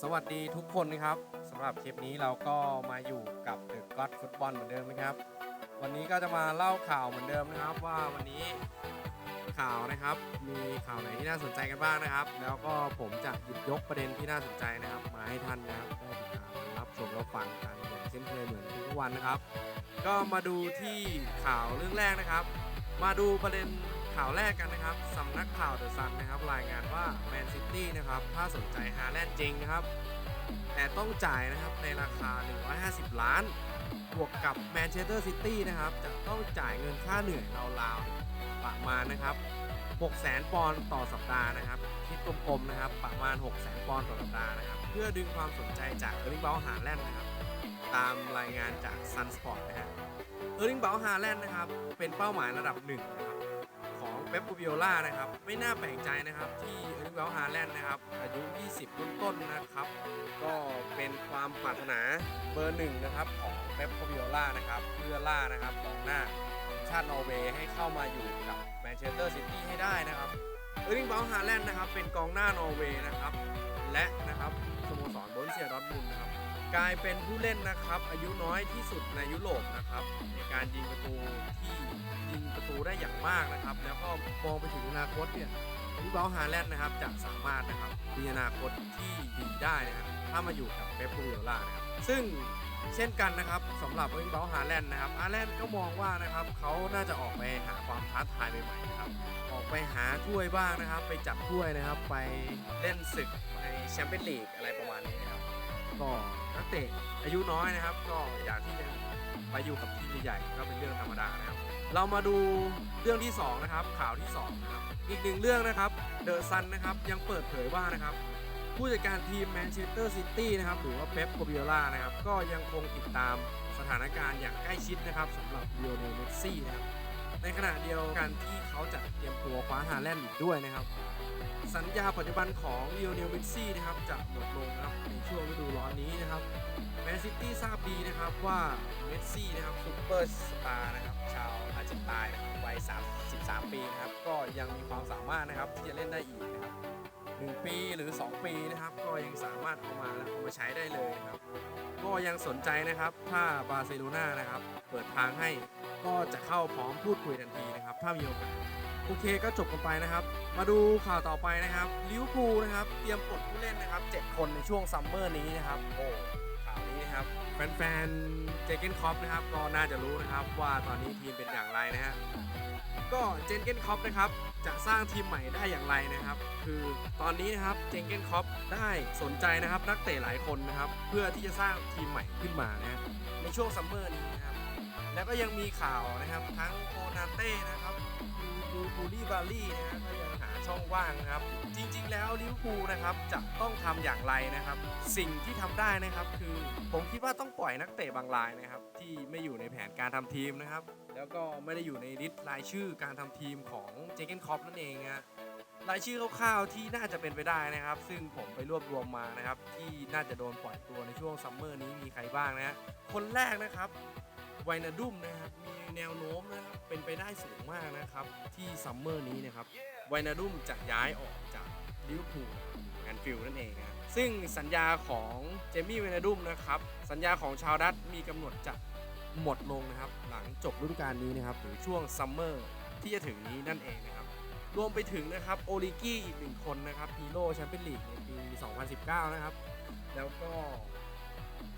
สวัสดีทุกคนนะครับสำหรับคลิปนี้เราก็มาอยู่กับเดอะก็ d ฟุตบอลเหมือนเดิมนะครับ วันนี้ก็จะมาเล่าข่าวเหมือนเดิมนะครับ ว่าวันนี้ข่าวนะครับ มีข่าวไหนที่น่าสนใจกันบ้างนะครับ แล้วก็ผมจะหยิบยกประเด็นที่น่าสนใจนะครับ มาให้ท่านนะครับได้ติดตามรับชมรับฟังกันอย่างเช่นเคยเหมือนทุกวันนะครับ ก็มาดูที่ข่าวเรื่องแรกนะครับ มาดูประเด็น ข่าวแรกกันนะครับสำนักข่าวเดอะซันนะครับรายงานว่าแมนซิตี้นะครับถ้าสนใจฮาแลนด์จริงนะครับ แต่ต้องจ่ายนะครับในราคา 150 ล้าน บวกกับแมนเชสเตอร์ซิตี้นะครับจะต้องจ่ายเงินค่าเหนื่อยราวๆประมาณนะครับ600,000ปอนด์ต่อสัปดาห์นะครับคิดกลมๆนะครับประมาณ 600,000ปอนด์ต่อสัปดาห์นะครับ เพื่อดึงความสนใจจากเออร์ลิงเบลฮาแลนด์นะครับ ตามรายงานจากซันสปอร์ตนะฮะเออร์ลิงเบลฮาแลนด์นะครับเป็นเป้าหมายระดับหนึ่งนะครับ ป๊ปกูวิโอล่านะครับ ไม่น่าแปลกใจนะครับ ที่เอร์ลิงเบลฮาแลนด์นะครับ อายุ 20 ต้นๆนะครับ ก็เป็นความปรารถนาเบอร์หนึ่งนะครับของเป๊ปกูวิโอล่านะครับ เพื่อล่านะครับกองหน้าชาตินอร์เวย์ให้เข้ามาอยู่กับแมนเชสเตอร์ซิตี้ให้ได้นะครับเออร์ลิงเบลฮาแลนด์นะครับเป็นกองหน้านอร์เวย์นะครับและนะครับ กลายเป็นผู้เล่นนะครับ อายุน้อยที่สุดในยุโรปนะครับในการยิงประตูที่ยิงประตูได้อย่างมากนะครับ แล้วก็มองไปถึงอนาคตเนี่ยลิเบลฮาแลนด์นะครับจะสามารถนะครับมีอนาคตที่ดีได้นะครับถ้ามาอยู่กับเป๊ปกูริโอล่านะครับซึ่งเช่นกันนะครับสำหรับลิเบลฮาแลนด์นะครับฮาแลนด์ก็มองว่านะครับเขาน่าจะออกไปหาความท้าทายใหม่ๆนะครับออกไปหาถ้วยบ้างนะครับ ไปจับถ้วยนะครับ ไปเล่นศึกในแชมเปี้ยนลีกอะไรประมาณนี้นะครับ ก็นักเตะอายุน้อยนะครับ ก็อยากที่จะไปอยู่กับทีมใหญ่ๆก็เป็นเรื่องธรรมดานะครับ เรามาดูเรื่องที่ 2 นะครับ ข่าวที่2นะครับอีกหนึ่งเรื่องนะครับเดอะซันนะครับยังเปิดเผยว่านะครับ ผู้จัดการทีมแมนเชสเตอร์ซิตี้นะครับหรือว่าเป๊ปโกบิโอล่านะครับก็ยังคงติดตามสถานการณ์อย่างใกล้ชิดนะครับสำหรับเลโอเนเมสซี่นะครับในขณะเดียวกันที่เขาจะเตรียมตัวคว้าฮาแลนด์อีกด้วยนะครับ สัญญาปัจจุบันของเลโอเนลเมสซี่นะครับจะหมดลงนะครับในช่วงฤดูร้อนนี้นะครับแมนซิตี้ทราบดีนะครับว่าเมสซี่นะครับซูเปอร์สตาร์นะครับชาวอาร์เจนตินานะครับวัย 33 ปีนะครับก็ยังมีความสามารถนะครับที่จะเล่นได้อีกนะครับ1ปีหรือ 2 ปีนะครับ ก็ยังสามารถเอามาแล้วเอามาใช้ได้เลยนะครับ ก็ยังสนใจนะครับถ้าบาร์เซโลนานะครับ เปิดทางให้ก็จะเข้าพร้อมพูดคุยทันทีนะครับ ถ้ามีโอกาส โอเคก็จบกันไปนะครับ มาดูข่าวต่อไปนะครับลิเวอร์พูลนะครับ เตรียมปลดผู้เล่นนะครับ 7 คนในช่วงซัมเมอร์นี้นะครับ โอ้ข่าวนี้นะครับ แฟนๆเจเกนคอปนะครับ ก็น่าจะรู้นะครับว่าตอนนี้ทีมเป็นอย่างไรนะฮะก็เจนเกนคอปนะครับจะสร้างทีมใหม่ได้อย่างไรนะครับ คือตอนนี้นะครับเจนเกนคอปได้สนใจนะครับนักเตะหลายคนนะครับ เพื่อที่จะสร้างทีมใหม่ขึ้นมานะในช่วงซัมเมอร์นี้นะครับ แล้วก็ยังมีข่าวนะครับ ทั้งโคนาเต้นะครับดูบูลี่บาลี่นะฮะก็ยังหาช่องว่างนะครับ จริงๆ แล้วลิเวอร์พูลนะครับจะต้องทำอย่างไรนะครับ สิ่งที่ทำได้นะครับคือผมคิดว่าต้องปล่อยนักเตะบางรายนะครับ ที่ไม่อยู่ในแผนการทำทีมนะครับ แล้วก็ไม่ได้อยู่ในลิสต์รายชื่อการทำทีมของเจเกนคอปนั่นเองฮะรายชื่อคร่าวๆที่น่าจะเป็นไปได้นะครับ ซึ่งผมไปรวบรวมมานะครับ ที่น่าจะโดนปล่อยตัวในช่วงซัมเมอร์นี้มีใครบ้างนะคนแรกนะครับ ไวนาดุมนะครับมีแนวโน้มนะครับเป็นไปได้สูงมากนะครับ ที่ซัมเมอร์นี้นะครับไวนาดุมจะย้ายออกจากลิเวอร์พูลแอนฟิลด์นั่นเองนะซึ่งสัญญาของเจมี่ไวนาดุมนะครับ สัญญาของชาวดัตมีกำหนดจะหมดลงนะครับ หลังจบฤดูกาลนี้นะครับหรือช่วงซัมเมอร์ที่จะถึงนี้นั่นเองนะครับ รวมไปถึงนะครับโอลิกี้อีกหนึ่งคนนะครับฮีโร่แชมเปี้ยนลีกในปี 2019 นะครับ แล้วก็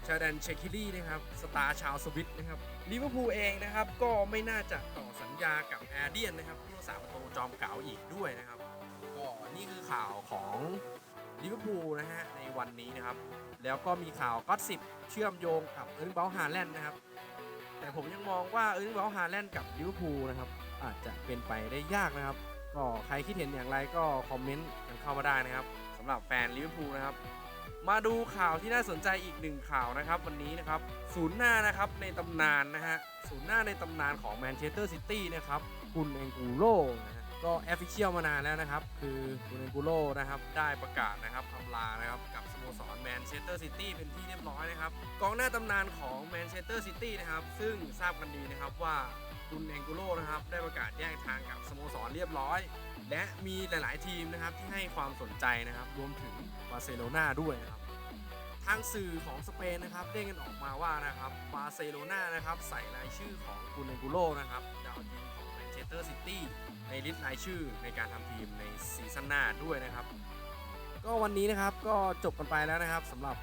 ชาดันเชคิลี่นะครับสตาร์ชาวสวิตนะครับลิเวอร์พูลเองนะครับก็ไม่น่าจะต่อสัญญากับแอเดียนนะครับผู้รักษาประตูจอมเก๋าอีกด้วยนะครับก็นี่คือข่าวของลิเวอร์พูลนะฮะในวันนี้นะครับ แล้วก็มีข่าวก็สิบเชื่อมโยงกับเอิร์ลิงเบลฮาแลนด์นะครับ แต่ผมยังมองว่าเอิร์ลิงเบลฮาแลนด์กับลิเวอร์พูลนะครับอาจจะเป็นไปได้ยากนะครับ ก็ใครคิดเห็นอย่างไรก็คอมเมนต์กันเข้ามาได้นะครับสำหรับแฟนลิเวอร์พูลนะครับ มาดูข่าวที่น่าสนใจอีกหนึ่งข่าวนะครับ วันนี้นะครับศูนย์หน้านะครับในตำนานนะฮะศูนย์หน้าในตำนานของแมนเชสเตอร์ซิตี้นะครับคุณเองกูโรนะฮะก็แอฟฟิเชียลมานานแล้วนะครับ คือคุณเองกูโรนะครับได้ประกาศนะครับอำลานะครับกับสโมสรแมนเชสเตอร์ซิตี้เป็นที่เรียบร้อยนะครับกองหน้าตำนานของแมนเชสเตอร์ซิตี้นะครับซึ่งทราบกันดีนะครับว่า คุณเองกูโรนะครับได้ประกาศแยกทางกับสโมสรเรียบร้อย และมีหลาย ๆ ทีมนะครับที่ให้ความสนใจนะครับรวมถึงบาร์เซโลนาด้วยนะครับทางสื่อของสเปนนะครับเด้งกันออกมาว่านะครับบาร์เซโลนานะครับใส่รายชื่อของกูเนกูโรนะครับดาวยิงของแมนเชสเตอร์ซิตี้ในลิสต์รายชื่อในการทำทีมในซีซั่นหน้าด้วยนะครับ ก็วันนี้นะครับก็จบกันไปแล้วนะครับสำหรับ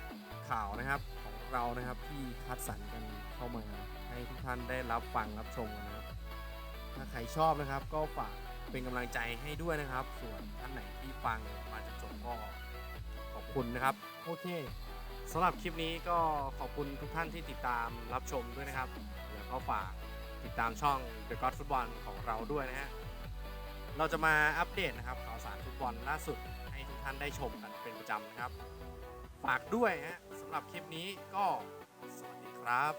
ข่าวนะครับของเรานะครับที่คัดสรรกันเข้ามา ท่านได้รับฟังรับชมกันนะครับ ถ้าใครชอบนะครับ ก็ฝากเป็นกำลังใจให้ด้วยนะครับ ส่วนท่านไหนที่ฟังมาจนจบก็ขอบคุณนะครับ โอเคสำหรับคลิปนี้ก็ขอบคุณทุกท่านที่ติดตามรับชมด้วยนะครับ แล้วก็ฝากติดตามช่อง The God Football ของเราด้วยนะฮะเราจะมาอัปเดตนะครับข่าวสารฟุตบอลล่าสุดให้ทุกท่านได้ชมกันเป็นประจำนะครับ ฝากด้วยฮะสำหรับคลิปนี้ก็สวัสดีครับ